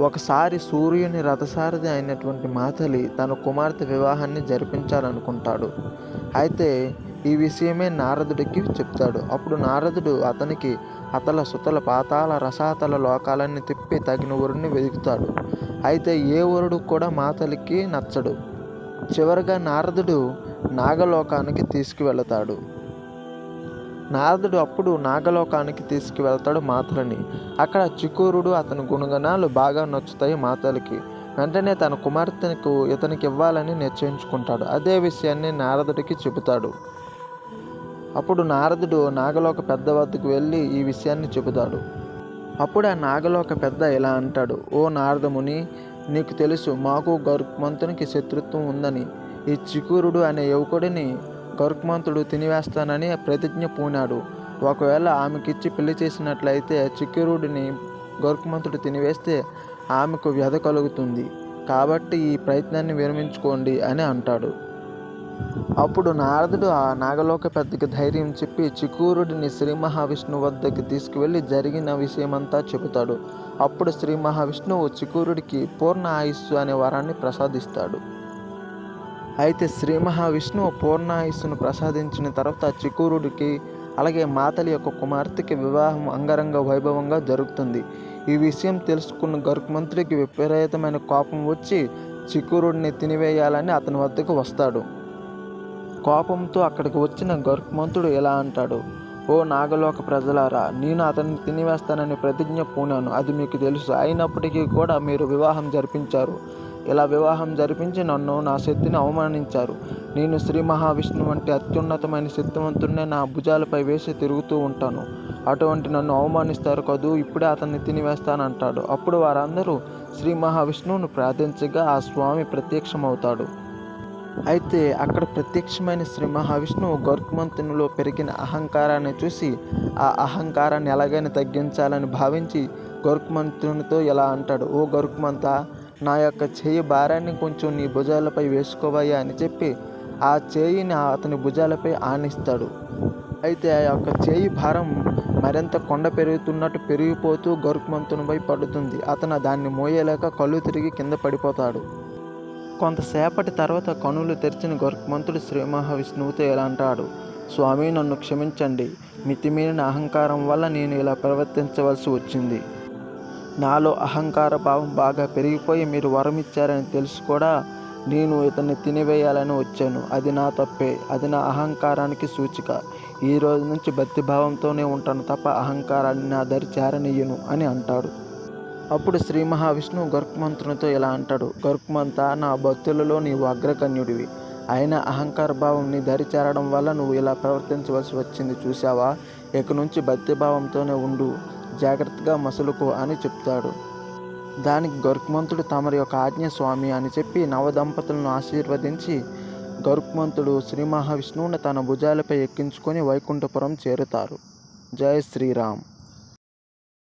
ఒకసారి సూర్యుని రథసారథి అయినటువంటి మాతలి తన కుమార్తె వివాహాన్ని జరిపించాలనుకుంటాడు. అయితే ఈ విషయమే నారదుడికి చెప్తాడు. అప్పుడు నారదుడు అతనికి అతల సుతల పాతాల రసాతల లోకాలన్నీ తిప్పి తగిన ఊరిని వెతుకుతాడు. అయితే ఏ ఊరుడు కూడా మాతలికి నచ్చడు. చివరగా నారదుడు నాగలోకానికి తీసుకువెళతాడు. నారదుడు అప్పుడు నాగలోకానికి తీసుకువెళ్తాడు మాతలని అక్కడ చికూరుడు అతని గుణగణాలు బాగా నచ్చుతాయి మాతలకి. వెంటనే తన కుమార్తెకు ఇతనికి ఇవ్వాలని నిశ్చయించుకుంటాడు. అదే విషయాన్ని నారదుడికి చెబుతాడు. అప్పుడు నారదుడు నాగలోక పెద్ద వద్దకు వెళ్ళి ఈ విషయాన్ని చెబుతాడు. అప్పుడు ఆ నాగలోక పెద్ద ఇలా అంటాడు ఓ నారదముని నీకు తెలుసు మాకు గరుక్మంతునికి శత్రుత్వం ఉందని. ఈ చికూరుడు అనే యువకుడిని కరుక్మంతుడు తినివేస్తానని ప్రతిజ్ఞ పూనాడు. ఒకవేళ ఆమెకిచ్చి పెళ్ళి చేసినట్లయితే చిక్కురుడిని గరుక్మంతుడు తినివేస్తే ఆమెకు వ్యధ కలుగుతుంది. కాబట్టి ఈ ప్రయత్నాన్ని విరమించుకోండి అని అంటాడు. అప్పుడు నారదుడు ఆ నాగలోక పెద్దకి ధైర్యం చెప్పి చికూరుడిని శ్రీ మహావిష్ణు వద్దకు తీసుకువెళ్ళి జరిగిన విషయమంతా చెబుతాడు. అప్పుడు శ్రీ మహావిష్ణువు చికూరుడికి పూర్ణ ఆయుస్సు అనే వరాన్ని ప్రసాదిస్తాడు. అయితే శ్రీ మహావిష్ణువు పూర్ణాయుస్సును ప్రసాదించిన తర్వాత చికూరుడికి అలాగే మాతలి యొక్క కుమార్తెకి వివాహం అంగరంగ వైభవంగా జరుగుతుంది. ఈ విషయం తెలుసుకున్న గరుక్మంతుడికి విపరీతమైన కోపం వచ్చి చికూరుడిని తినివేయాలని అతని వద్దకు వస్తాడు. కోపంతో అక్కడికి వచ్చిన గరుక్మంతుడు ఇలా అంటాడు ఓ నాగలోక ప్రజలారా నేను అతన్ని తినివేస్తానని ప్రతిజ్ఞ పూనాను అది మీకు తెలుసు. అయినప్పటికీ కూడా మీరు వివాహం జరిపించారు. ఇలా వివాహం జరిపించి నన్ను నా శక్తిని అవమానించారు. నేను శ్రీ మహావిష్ణు వంటి అత్యున్నతమైన శక్తివంతుడినే నా భుజాలపై వేసి తిరుగుతూ ఉంటాను. అటువంటి నన్ను అవమానిస్తారు కదూ ఇప్పుడే అతన్ని తినివేస్తానంటాడు. అప్పుడు వారందరూ శ్రీ మహావిష్ణువును ప్రార్థించగా ఆ స్వామి ప్రత్యక్షమవుతాడు. అయితే అక్కడ ప్రత్యక్షమైన శ్రీ మహావిష్ణువు గరుక్మంతునిలో పెరిగిన అహంకారాన్ని చూసి ఆ అహంకారాన్ని ఎలాగైనా తగ్గించాలని భావించి గరుక్మంతునితో ఇలా అంటాడు? ఓ గరుక్మంత నా యొక్క చేయి భారాన్ని కొంచెం నీ భుజాలపై వేసుకోవయ్యా అని చెప్పి ఆ చేయిని అతని భుజాలపై ఆనిస్తాడు. అయితే ఆ యొక్క చేయి భారం మరింత కొండ పెరుగుతున్నట్టు పెరిగిపోతూ గరుక్మంతునిపై పడుతుంది. అతను దాన్ని మోయలేక కళ్ళు తిరిగి కింద పడిపోతాడు. కొంతసేపటి తర్వాత కనులు తెరిచిన గొర్ఖమంతుడు శ్రీ మహావిష్ణువుతో ఇలా అంటాడు స్వామి నన్ను క్షమించండి. మితిమీరిన అహంకారం వల్ల నేను ఇలా ప్రవర్తించవలసి వచ్చింది. నాలో అహంకార భావం బాగా పెరిగిపోయి మీరు వరం ఇచ్చారని తెలుసు కూడా నేను ఇతన్ని తినివేయాలని వచ్చాను. అది నా తప్పే. అది నా అహంకారానికి సూచిక. ఈ రోజు నుంచి భక్తిభావంతోనే ఉంటాను తప్ప అహంకారాన్ని నా దరి చేరనీయను అని అంటాడు. అప్పుడు శ్రీ మహావిష్ణువు గరుక్మంతునితో ఇలా అంటాడు గరుక్మంత నా భక్తులలో నీవు అగ్రకన్యుడివి అయినా అహంకార భావం నీ దరి చేరడం వల్ల నువ్వు ఇలా ప్రవర్తించవలసి వచ్చింది చూసావా ఇక నుంచి భక్తిభావంతోనే ఉండు. జాగ్రత్తగా మసులుకో అని చెప్తాడు. దానికి గరుక్మంతుడు తమరి యొక్క ఆజ్ఞ స్వామి అని చెప్పి నవదంపతులను ఆశీర్వదించి గరుక్మంతుడు శ్రీ మహావిష్ణువుని తన భుజాలపై ఎక్కించుకొని వైకుంఠపురం చేరుతారు. జయ శ్రీరామ్.